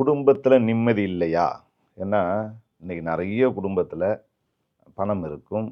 குடும்பத்தில் நிம்மதி இல்லையா? ஏன்னா இன்றைக்கி நிறைய குடும்பத்தில் பணம் இருக்கும்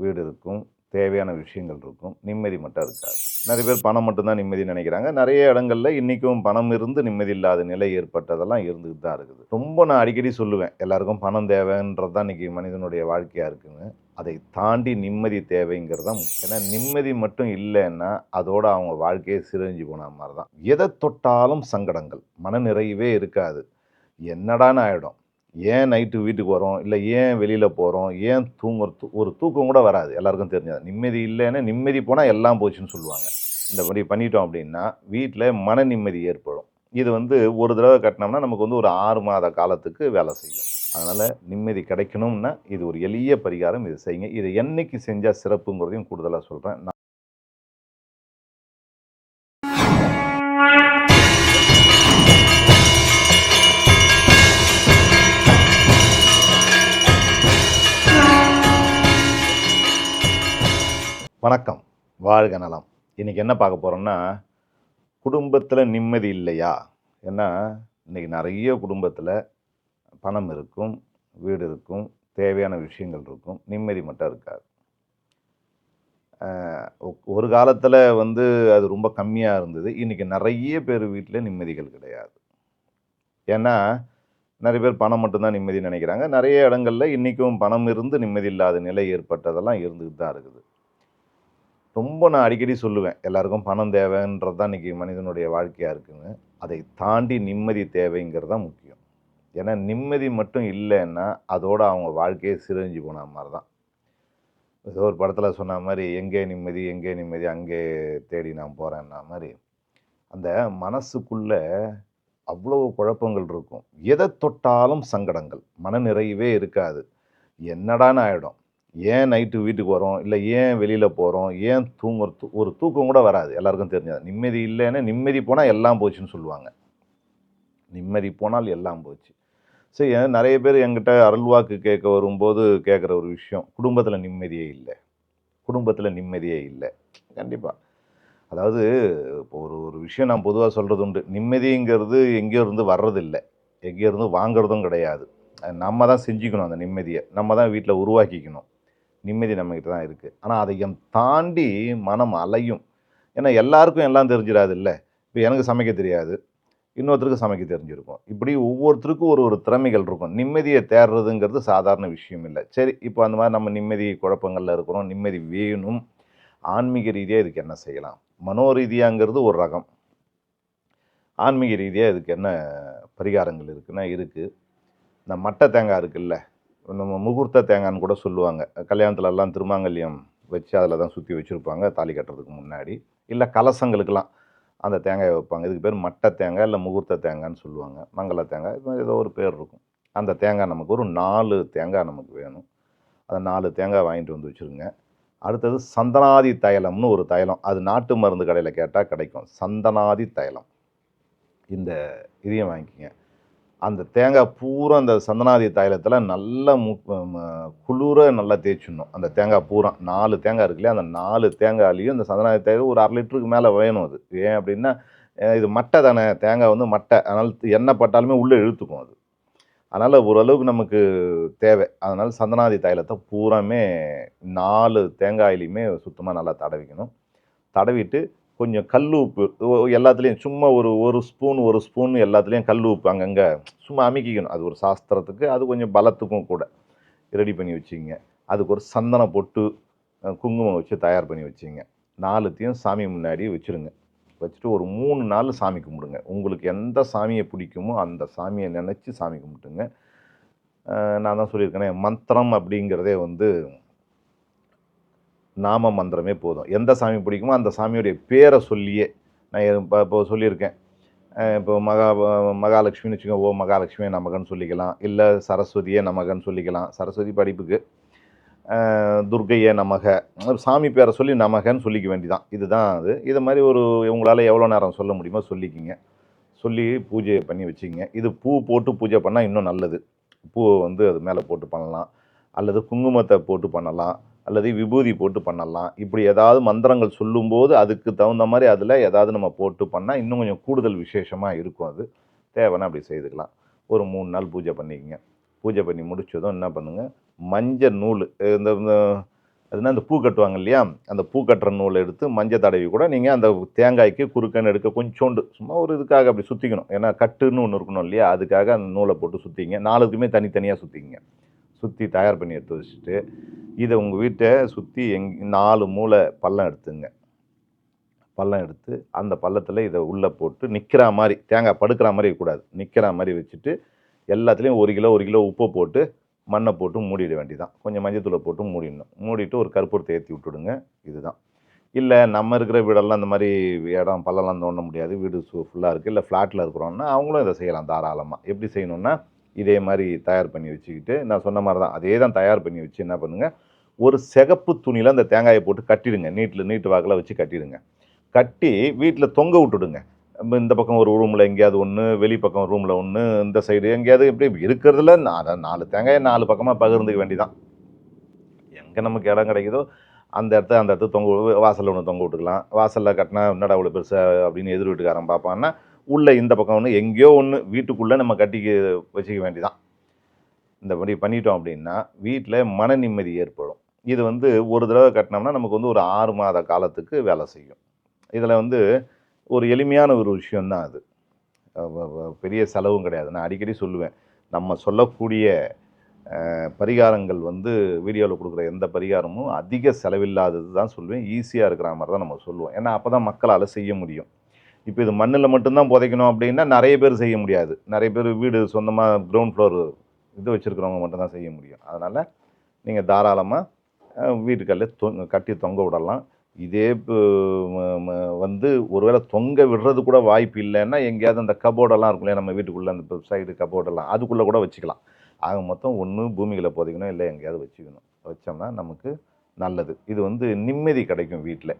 வீடு இருக்கும் தேவையான விஷயங்கள் இருக்கும் நிம்மதி மட்டும் இருக்காது. நிறைய பேர் பணம் மட்டும்தான் நிம்மதி நினைக்கிறாங்க. நிறைய இடங்கள்ல இன்றைக்கும் பணம் இருந்து நிம்மதி இல்லாத நிலை ஏற்பட்டதெல்லாம் இருந்துகிட்டு தான் இருக்குது. ரொம்ப நான் அடிக்கடி சொல்லுவேன் எல்லாருக்கும் பணம் தேவைன்றது தான் இன்றைக்கி மனிதனுடைய வாழ்க்கையாக இருக்குன்னு. அதை தாண்டி நிம்மதி தேவைங்கிறது தான் முக்கியம். ஏன்னா நிம்மதி மட்டும் இல்லைன்னா அதோட அவங்க வாழ்க்கையை சிரஞ்சு போன மாதிரி தான். எதை தொட்டாலும் சங்கடங்கள். மனநிறைவே இருக்காது. என்னடான்னு ஆகிடும் ஏன் நைட்டு வீட்டுக்கு வரோம்? இல்லை ஏன் வெளியில் போகிறோம் ஏன் தூங்குறது ஒரு தூக்கம் கூட வராது. எல்லாருக்கும் தெரிஞ்சது நிம்மதி இல்லைன்னா நிம்மதி போனால் எல்லாம் போச்சுன்னு சொல்லுவாங்க. இந்த மாதிரி பண்ணிட்டோம் அப்படின்னா வீட்டில் மன நிம்மதி ஏற்படும். இது வந்து ஒரு தடவை கட்டினோம்னா நமக்கு வந்து ஒரு ஆறு மாத காலத்துக்கு வேலை செய்யும். அதனால் நிம்மதி கிடைக்கணும்னா இது ஒரு எளிய பரிகாரம் இதை செய்யுங்க. இதை என்னைக்கு செஞ்சால் சிறப்புங்கிறதையும் கூடுதலாக சொல்கிறேன் வணக்கம். வாழ்க நலம். இன்னைக்கு என்ன பார்க்க போகிறோம்னா குடும்பத்தில் நிம்மதி இல்லையா? ஏன்னா இன்னைக்கு நிறைய குடும்பத்தில் பணம் இருக்கும் வீடு இருக்கும் தேவையான விஷயங்கள் இருக்கும் நிம்மதி மட்டும் இருக்காது. ஒரு காலத்தில் வந்து அது ரொம்ப கம்மியாக இருந்தது. இன்னைக்கு நிறைய பேர் வீட்டில் நிம்மதிகள் கிடையாது. ஏன்னா நிறைய பேர் பணம் மட்டும்தான் நிம்மதி நினைக்கிறாங்க. நிறைய இடங்களில் இன்றைக்கும் பணம் இருந்து நிம்மதி இல்லாத நிலை ஏற்பட்டதெல்லாம் இருந்துகிட்டு தான் இருக்குது. ரொம்ப நான் அடிக்கடி சொல்லுவேன் எல்லாருக்கும் பணம் தேவைன்றது தான் இன்றைக்கி மனிதனுடைய வாழ்க்கையாக இருக்குன்னு. அதை தாண்டி நிம்மதி தேவைங்கிறது தான் முக்கியம். ஏன்னா நிம்மதி மட்டும் இல்லைன்னா அதோடு அவங்க வாழ்க்கையே சிரிஞ்சு போன மாதிரி தான் ஏதோ ஒரு படத்தில் சொன்ன மாதிரி எங்கே நிம்மதி எங்கே நிம்மதி அங்கே தேடி நான் போகிறேன்னா மாதிரி. அந்த மனசுக்குள்ளே அவ்வளோ குழப்பங்கள் இருக்கும். எதை தொட்டாலும் சங்கடங்கள். மன நிறைவே இருக்காது. என்னடான்னு ஆகிடும் ஏன் நைட்டு வீட்டுக்கு வரோம்? இல்லை ஏன் வெளியில் போகிறோம் ஏன் தூங்குற ஒரு தூக்கம் கூட வராது. எல்லாருக்கும் தெரிஞ்சது. நிம்மதி இல்லைன்னா நிம்மதி போனால் எல்லாம் போச்சுன்னு சொல்லுவாங்க. நிம்மதி போனால் எல்லாம் போச்சு. சரி நிறைய பேர் என்கிட்ட அருள்வாக்கு கேட்க வரும்போது கேட்குற ஒரு விஷயம் குடும்பத்தில் நிம்மதியே இல்லை. குடும்பத்தில் நிம்மதியே இல்லை. கண்டிப்பாக அதாவது இப்போ ஒரு ஒரு விஷயம் நான் பொதுவாக சொல்கிறது உண்டு. நிம்மதிங்கிறது எங்கேயோ இருந்து வர்றதில்லை. எங்கேயோ இருந்து வாங்குறதும் கிடையாது. அது நம்ம தான் செஞ்சுக்கணும் அந்த நிம்மதியை. நம்ம தான் வீட்டில் உருவாக்கிக்கணும். நிம்மதி நம்மக்கிட்ட தான் இருக்குது ஆனால் அதையும் தாண்டி மனம் அலையும். ஏன்னா எல்லாருக்கும் எல்லாம் தெரிஞ்சிடாது இல்லை. இப்போ எனக்கு சமைக்க தெரியாது. இன்னொருத்தருக்கு சமைக்க தெரிஞ்சிருக்கும். இப்படி ஒவ்வொருத்தருக்கும் ஒரு ஒரு திறமைகள் இருக்கும். நிம்மதியை தேடுறதுங்கிறது சாதாரண விஷயம் இல்லை. சரி இப்போ அந்த மாதிரி நம்ம நிம்மதி குழப்பங்களில் இருக்கிறோம் நிம்மதி வேணும். ஆன்மீக ரீதியாக இதுக்கு என்ன செய்யலாம்? மனோ ரீதியாங்கிறது ஒரு ரகம். ஆன்மீக ரீதியாக இதுக்கு என்ன பரிகாரங்கள் இருக்குன்னா இருக்குது இந்த மட்டை தேங்காய் இருக்குல்ல நம்ம முகூர்த்த தேங்காய்னு கூட சொல்லுவாங்க. கல்யாணத்துலலாம் திருமாங்கல்யம் வச்சு அதில் தான் சுற்றி வச்சுருப்பாங்க தாலி கட்டுறதுக்கு முன்னாடி. இல்லை கலசங்களுக்கெல்லாம். அந்த தேங்காயை வைப்பாங்க. இதுக்கு பேர் மட்டை தேங்காய் இல்லை முகூர்த்த தேங்காய்ன்னு சொல்லுவாங்க. மங்கள தேங்காய். இது மாதிரி ஏதோ ஒரு பேர் இருக்கும். அந்த தேங்காய் நமக்கு ஒரு நாலு தேங்காய் நமக்கு வேணும். அந்த நாலு தேங்காய் வாங்கிட்டு வந்து வச்சுருங்க. அடுத்தது சந்தனாதி தைலம்னு ஒரு தைலம். அது நாட்டு மருந்து கடையில் கேட்டால் கிடைக்கும். சந்தனாதி தைலம். இந்த இதையும் வாங்கிக்கோங்க. அந்த தேங்காய் பூரா அந்த சந்தனாதி தைலத்தில் நல்லா மு குளிர நல்லா தேய்ச்சிடணும். அந்த தேங்காய் பூரா நாலு தேங்காய் இருக்கு இல்லையா அந்த நாலு தேங்காய்லையும் அந்த சந்தனாதி தைலம் ஒரு அரை லிட்டருக்கு மேலே வேணும் அது. ஏன் அப்படின்னா இது மட்டை தானே தேங்காய் வந்து மட்டை. அதனால் எண்ணெய் பட்டாலுமே உள்ளே இழுத்துக்கும் அது. அதனால் ஓரளவுக்கு நமக்கு தேவை. அதனால் சந்தனாதி தைலத்தை பூராமே நாலு தேங்காயிலையுமே சுத்தமாக நல்லா தடவிக்கணும். தடவிட்டு கொஞ்சம் கல் உப்பு எல்லாத்துலேயும் சும்மா ஒரு ஒரு ஸ்பூன் ஒரு ஸ்பூன் எல்லாத்துலேயும் கல் உப்பு அங்கங்கே. சும்மா அமுக்கிக்கணும். அது ஒரு சாஸ்திரத்துக்கு அது கொஞ்சம் பலத்துக்கும் கூட. ரெடி பண்ணி வச்சுங்க அதுக்கு ஒரு சந்தன பொட்டு குங்குமம் வச்சு தயார் பண்ணி வச்சுங்க நாலுத்தையும் சாமி முன்னாடி வச்சுருங்க. வச்சுட்டு ஒரு மூணு நாள் சாமி கும்பிடுங்க. உங்களுக்கு எந்த சாமியை பிடிக்குமோ அந்த சாமியை நினச்சி சாமி கும்பிட்டுங்க. நான் தான் சொல்லியிருக்கேனே மந்திரம் அப்படிங்கிறதே வந்து நாம மந்திரமே போதும். எந்த சாமி பிடிக்குமோ அந்த சாமியுடைய பேரை சொல்லியே நான் இப்போ இப்போ சொல்லியிருக்கேன். இப்போ மகா மகாலட்சுமின்னு வச்சுக்கோங்க ஓ மகாலட்சுமி நமகன்னு சொல்லிக்கலாம். இல்லை சரஸ்வதியே நமகன்னு சொல்லிக்கலாம். சரஸ்வதி படிப்புக்கு துர்கையே நமக. சாமி பேரை சொல்லி நமகன்னு சொல்லிக்க வேண்டிதான். இதுதான் அது. இது மாதிரி ஒரு உங்களால் எவ்வளோ நேரம் சொல்ல முடியுமோ சொல்லிக்கிங்க. சொல்லி பூஜை பண்ணி வச்சுக்கிங்க. இது பூ போட்டு பூஜை பண்ணால் இன்னும் நல்லது. பூவை வந்து அது மேலே போட்டு பண்ணலாம். அல்லது குங்குமத்தை போட்டு பண்ணலாம். அல்லது விபூதி போட்டு பண்ணலாம். இப்படி ஏதாவது மந்திரங்கள் சொல்லும்போது அதுக்கு தகுந்த மாதிரி அதில் ஏதாவது நம்ம போட்டு பண்ணால் இன்னும் கொஞ்சம் கூடுதல் விசேஷமாக இருக்கும் அது. தேவைன்னா அப்படி செய்துக்கலாம். ஒரு மூணு நாள் பூஜை பண்ணிக்கங்க. பூஜை பண்ணி முடிச்சதும் என்ன பண்ணுங்கள் மஞ்சள் நூல் இந்த இந்த அதுனா அந்த பூ கட்டுவாங்க இல்லையா? அந்த பூ கட்டுற நூலை எடுத்து மஞ்சள் தடவி கூட நீங்கள் அந்த தேங்காய்க்கு குறுக்கன்னு எடுக்க கொஞ்சோண்டு சும்மா ஒரு இதுக்காக அப்படி சுற்றிக்கணும் ஏன்னா கட்டுன்னு ஒன்று இருக்கணும் இல்லையா? அதுக்காக அந்த நூலை போட்டு சுற்றிங்க நாலுக்குமே தனித்தனியாக சுற்றிங்க சுற்றி தயார் பண்ணி எடுத்து வச்சுட்டு இதை உங்கள் வீட்டை சுற்றி எங் நாலு மூளை பள்ளம் எடுத்துங்க. பள்ளம் எடுத்து அந்த பள்ளத்தில் இதை உள்ளே போட்டு நிற்கிற மாதிரி தேங்காய் படுக்கிற மாதிரி இருக்கக்கூடாது. நிற்கிற மாதிரி வச்சுட்டு எல்லாத்துலேயும் ஒரு கிலோ ஒரு கிலோ உப்பை போட்டு மண்ணை போட்டு மூடிட வேண்டியதான் கொஞ்சம் மஞ்சத்தூளை போட்டு மூடிடணும். மூடிட்டு ஒரு கற்பூரத்தை ஏற்றி விட்டுடுங்க. இதுதான். இல்லை நம்ம இருக்கிற வீடெல்லாம் இந்த மாதிரி இடம் பள்ளம்லாம் தோண்ட முடியாது. வீடு ஃபுல்லாக இருக்குது இல்லை ஃப்ளாட்டில் இருக்கிறோன்னா அவங்களும் இதை செய்யலாம் தாராளமாக எப்படி செய்யணுன்னா இதே மாதிரி தயார் பண்ணி வச்சுக்கிட்டு நான் சொன்ன மாதிரி தான் அதே தான் தயார் பண்ணி வச்சு என்ன பண்ணுங்கள் ஒரு சிகப்பு துணியில் அந்த தேங்காயை போட்டு கட்டிடுங்க. நீட்டில் நீட்டு வாக்கில் வச்சு கட்டிடுங்க. கட்டி வீட்டில் தொங்க விட்டுடுங்க. நம்ம இந்த பக்கம் ஒரு ரூமில் எங்கேயாவது ஒன்று வெளி பக்கம் ரூமில் ஒன்று இந்த சைடு எங்கேயாவது இப்படி இருக்கிறதுல நான் நாலு தேங்காயை நாலு பக்கமாக பகிர்ந்துக்க வேண்டிதான். எங்கே நமக்கு இடம் கிடைக்குதோ அந்த இடத்த அந்த இடத்த தொங்க வாசலில் ஒன்று தொங்க விட்டுக்கலாம். வாசலில் கட்டினா என்னடா அவ்வளோ பெருசாக அப்படின்னு எதிர் வீட்டுக்காரன் பார்ப்பான்னா உள்ளே இந்த பக்கம் ஒன்று எங்கேயோ ஒன்று வீட்டுக்குள்ளே நம்ம கட்டிக்க வச்சுக்க வேண்டிதான். இந்த மாதிரி பண்ணிட்டோம் அப்படின்னா வீட்டில் மன நிம்மதி ஏற்படும். இது வந்து ஒரு தடவை கட்டினோம்னா நமக்கு வந்து ஒரு ஆறு மாத காலத்துக்கு வேலை செய்யும். இதில் வந்து ஒரு எளிமையான ஒரு விஷயந்தான் அது. பெரிய செலவும் கிடையாது. நான் அடிக்கடி சொல்லுவேன் நம்ம சொல்லக்கூடிய பரிகாரங்கள் வந்து வீடியோவில் கொடுக்குற எந்த பரிகாரமும் அதிக செலவில்லாதது தான் சொல்லுவேன். ஈஸியாக இருக்கிற மாதிரி தான் நம்ம சொல்லுவோம். ஏன்னா அப்போ தான் மக்களால் செய்ய முடியும். இப்போ இது மண்ணில் மட்டும்தான் புதைக்கணும் அப்படின்னா நிறைய பேர் செய்ய முடியாது. நிறைய பேர் வீடு சொந்தமாக கிரவுண்ட் ஃப்ளோர் இது வச்சுருக்கிறவங்க மட்டும்தான் செய்ய முடியும். அதனால் நீங்கள் தாராளமாக வீட்டுக்கல்ல தொங்க கட்டி தொங்க விடலாம். இதே இப்போ வந்து ஒருவேளை தொங்க விடுறது கூட வாய்ப்பு இல்லைன்னா எங்கேயாவது அந்த கபோர்டெல்லாம் இருக்கும் இல்லையா நம்ம வீட்டுக்குள்ளே அந்த சைடு கபோர்டெல்லாம் அதுக்குள்ளே கூட வச்சுக்கலாம். ஆக மொத்தம் ஒன்று பூமிகளை புதைக்கணும் இல்லை எங்கேயாவது வச்சுக்கணும். வச்சோம்னா நமக்கு நல்லது. இது வந்து நிம்மதி கிடைக்கும் வீட்டில்.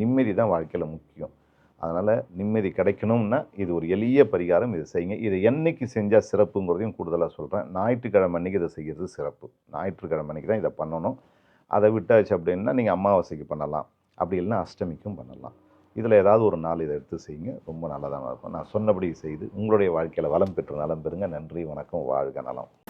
நிம்மதி தான் வாழ்க்கையில் முக்கியம். அதனால் நிம்மதி கிடைக்கணும்னா இது ஒரு எளிய பரிகாரம் இதை செய்யுங்க. இதை என்னைக்கு செஞ்சால் சிறப்புங்கிறதையும் கூடுதலாக சொல்கிறேன் ஞாயிற்றுக்கிழமை அன்னைக்கு இதை செய்கிறது சிறப்பு. ஞாயிற்றுக்கிழமை அன்னைக்கு தான் இதை பண்ணணும். அதை விட்டாச்சு அப்படின்னா நீங்கள் அமாவாசைக்கு பண்ணலாம். அப்படி இல்லைன்னா அஷ்டமிக்கும் பண்ணலாம். இதில் ஏதாவது ஒரு நாள் இதை எடுத்து செய்யுங்க. ரொம்ப நல்லதாக இருக்கும் நான் சொன்னபடி செய்து உங்களுடைய வாழ்க்கையில் வளம் பெற்று நலம் பெறுங்க. நன்றி வணக்கம் வாழ்க நலம்.